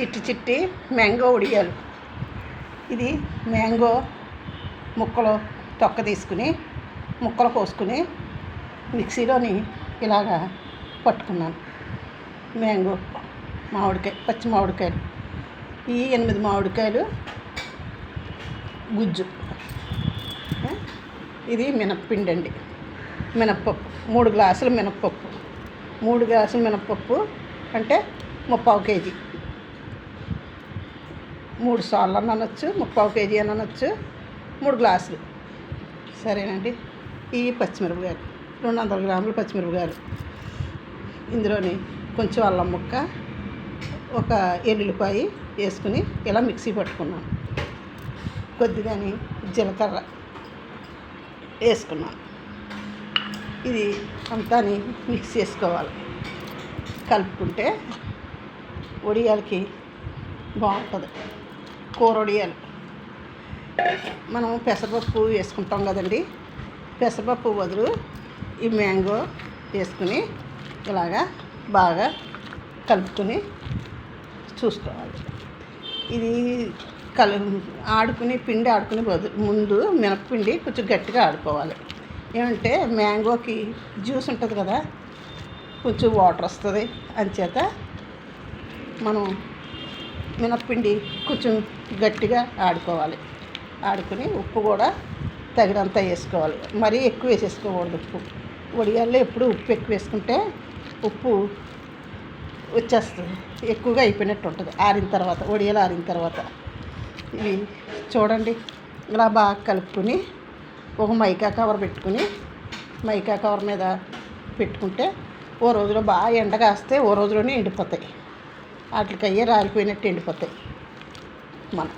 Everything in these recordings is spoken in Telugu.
చిట్టి చిట్టి మ్యాంగో ఉడియాలు. ఇది మ్యాంగో ముక్కలు తొక్క తీసుకుని ముక్కలు కోసుకుని మిక్సీలోని ఇలాగా పట్టుకున్నాను. మ్యాంగో మామిడికాయ పచ్చి మామిడికాయలు. ఈ ఎనిమిది మామిడికాయలు గుజ్జు. ఇది మినప్పిండి అండి. మినప్పప్పు మూడు గ్లాసులు మినప్పప్పు. మూడు గ్లాసులు మినప్పప్పు అంటే ముప్పావు కేజీ. మూడు సార్లు అని అనొచ్చు ముప్పావు కేజీ అని అనొచ్చు మూడు గ్లాసులు. సరేనండి. ఈ పచ్చిమిరపకాయలు రెండు వందల గ్రాములు పచ్చిమిరపకాయలు. ఇందులోని కొంచెం అల్లం ముక్క ఒక ఎల్లుల్లిపాయ వేసుకుని ఇలా మిక్సీ పట్టుకున్నాను. కొద్దిగాని జీలకర్ర వేసుకున్నాను. ఇది అంతాని మిక్స్ చేసుకోవాలి. కలుపుకుంటే వడియాలకి బాగుంటుంది. కూరడియాలు మనం పెసరపప్పు వేసుకుంటాం కదండి. పెసరపప్పు బదులు ఈ మ్యాంగో వేసుకుని ఇలాగా బాగా కలుపుకొని చూసుకోవాలి. ఇది కలు ఆడుకుని పిండి ఆడుకుని బదులు ముందు మినపపిండి కొంచెం గట్టిగా ఆడుకోవాలి. ఏమంటే మ్యాంగోకి జ్యూస్ ఉంటుంది కదా కొంచెం వాటర్ వస్తుంది. అంచేత మనం మినప్పిండి కొంచెం గట్టిగా ఆడుకోవాలి. ఆడుకుని ఉప్పు కూడా తగినంత వేసుకోవాలి. మరీ ఎక్కువ వేసేసుకోకూడదు ఉప్పు. వడియాల్లో ఎప్పుడు ఉప్పు ఎక్కువ వేసుకుంటే ఉప్పు వచ్చేస్తుంది. ఎక్కువగా అయిపోయినట్టు ఉంటుంది. ఆరిన తర్వాత వడియాలు ఆరిన తర్వాత. ఇవి చూడండి. ఇలా బాగా కలుపుకొని ఒక మైకా కవర్ పెట్టుకుని మైకా కవర్ మీద పెట్టుకుంటే ఓ రోజులో బాగా ఎండ కాస్తే ఓ రోజులోనే ఎండిపోతాయి. వాటికి అయ్యే రాలిపోయినట్టు ఎండిపోతాయి. మనం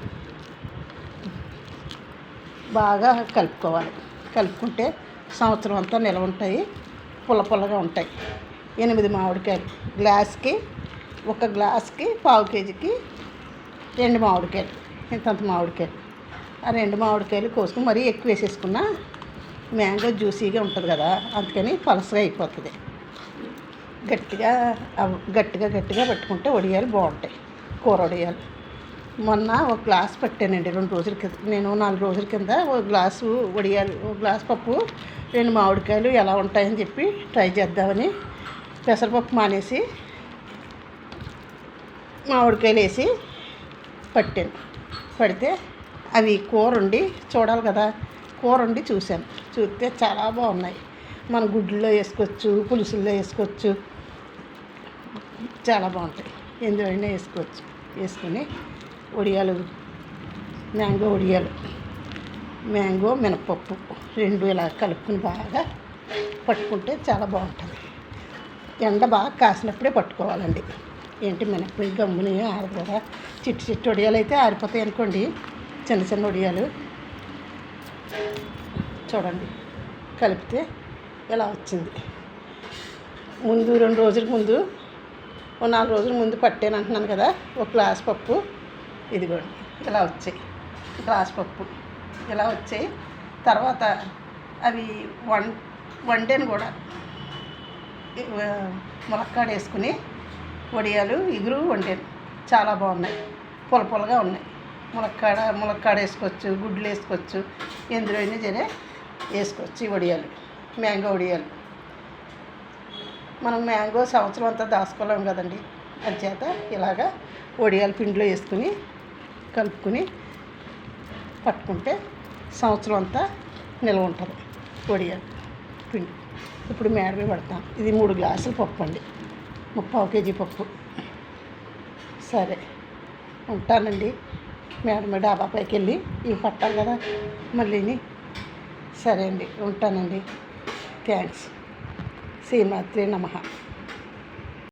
బాగా కలుపుకోవాలి. కలుపుకుంటే సంవత్సరం అంతా నిల్వ ఉంటాయి పుల్ల పుల్లగా ఉంటాయి. ఎనిమిది మామిడికాయలు. గ్లాస్కి ఒక గ్లాస్కి పావు కేజీకి రెండు మామిడికాయలు. ఇంతంత మామిడికాయలు. ఆ రెండు మామిడికాయలు కోసుకుని మరీ ఎక్కువ వేసేసుకున్నా మ్యాంగో జ్యూసీగా ఉంటుంది కదా అందుకని పలసగా అయిపోతుంది. గట్టిగా గట్టిగా గట్టిగా పెట్టుకుంటే వడియాలు బాగుంటాయి కూర వడియాలు. మొన్న ఒక గ్లాస్ పెట్టానండి రెండు రోజుల కింద. నేను నాలుగు రోజుల కింద ఒక గ్లాసు వడియాలు ఒక గ్లాస్ పప్పు రెండు మామిడికాయలు ఎలా ఉంటాయని చెప్పి ట్రై చేద్దామని పెసరపప్పు మానేసి మామిడికాయలు వేసి పట్టాను. పడితే అవి కూరండి చూడాలి కదా కూర ఉండి చూశాను. చూస్తే చాలా బాగున్నాయి. మన గుడ్లలో వేసుకోవచ్చు పులుసుల్లో వేసుకోవచ్చు. చాలా బాగుంటాయి. అయినా వేసుకోవచ్చు. వేసుకొని వడియాలు మ్యాంగో వడియాలు మ్యాంగో మినపప్పు రెండు ఇలా కలుపుకుని బాగా పట్టుకుంటే చాలా బాగుంటుంది. ఎండ బాగా కాసినప్పుడే పట్టుకోవాలండి. ఏంటి మినప్పిండి గమ్ముని ఆరు చిట్టి చిట్టి వడియాలు అయితే ఆరిపోతాయి అనుకోండి. చిన్న చిన్న వడియాలు చూడండి. కలిపితే ఇలా వచ్చింది? ముందు రెండు రోజుల ముందు ఓ నాలుగు రోజుల ముందు పట్టాను అంటున్నాను కదా ఒక గ్లాస్ పప్పు. ఇదిగోండి ఇలా వచ్చాయి. గ్లాస్ పప్పు. ఇలా వచ్చాయి. తర్వాత అవి వం వండాను కూడా ములక్కాడ వేసుకుని వడియాలు ఇగురు వండాను చాలా బాగున్నాయి. పొల పొలగా ఉన్నాయి. ములక్కాడ ములక్కాడ వేసుకోవచ్చు గుడ్లు వేసుకోవచ్చు ఎందులో అయినా సరే వేసుకోవచ్చు ఈ వడియాలు మ్యాంగో వడియాలు. మనం మ్యాంగో సంవత్సరం అంతా దాచుకోలేము కదండి. అంచేత ఇలాగా వడియాల పిండిలో వేసుకుని కలుపుకుని పట్టుకుంటే సంవత్సరం అంతా నిల్వ ఉంటుంది వడియాల పిండి. ఇప్పుడు మేడమే పడతాం. ఇది మూడు గ్లాసులు పప్పు అండి. ముప్పావు కేజీ పప్పు. సరే ఉంటానండి. మేడం డాబా పైకి వెళ్ళి ఇవి పట్టాలి కదా మళ్ళీని. సరే అండి ఉంటానండి. థ్యాంక్స్. శ్రీమాత్రే నమ.